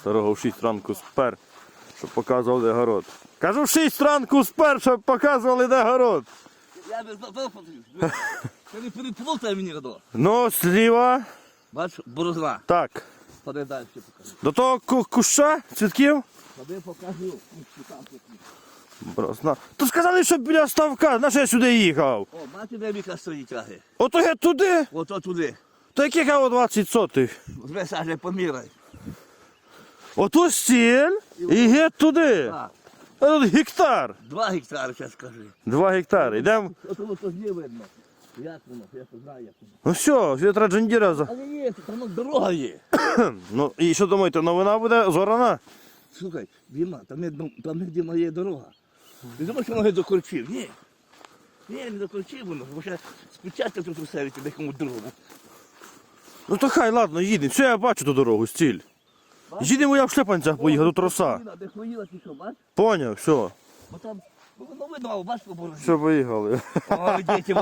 Старого в 6 ранку спер, щоб показував, де город. Кажу, в 6 ранку спер, щоб показували, де город. Я без того. Ти не переплутай мені до. Ну, зліва. Бач, борозна. Так. Ходи далі покажу. До того ку- куща цвітків. Ходи покажу. Там такі. Бросна. То сказали, що біля ставка, на що я сюди їхав. О, бачите, де віка стоїть тяги. Ото я туди. Ото туди. То яких я о 20 сотих. Весь аж поміряй. Ото стіль і геть туди. Так. А тут гектар. Два гектари, зараз скажи. Два гектари. Йдемо. Ото ото не видно. Як воно, я то знаю, як воно. Ну все, світра джендіра. за- Але є, там ну, дорога є. Ну і що думаєте, новина буде зорана? Слухай, Діма, там, є, дом- там де Діма є дорога. Ти думаєш, що ноги до корчів? Ні. Ні, не до корчів воно, бо ще спочатку тут усе тебе комусь другому. Ну то хай, ладно, їдемо. Все, я бачу ту дорогу, стіль. Їдемо я в шлепанцях поїхав, тут роса. Де хвоїла, ти що, бач? Поняв, все. Бо там, ну, видно, бач, по. Все, поїхали. О, діти,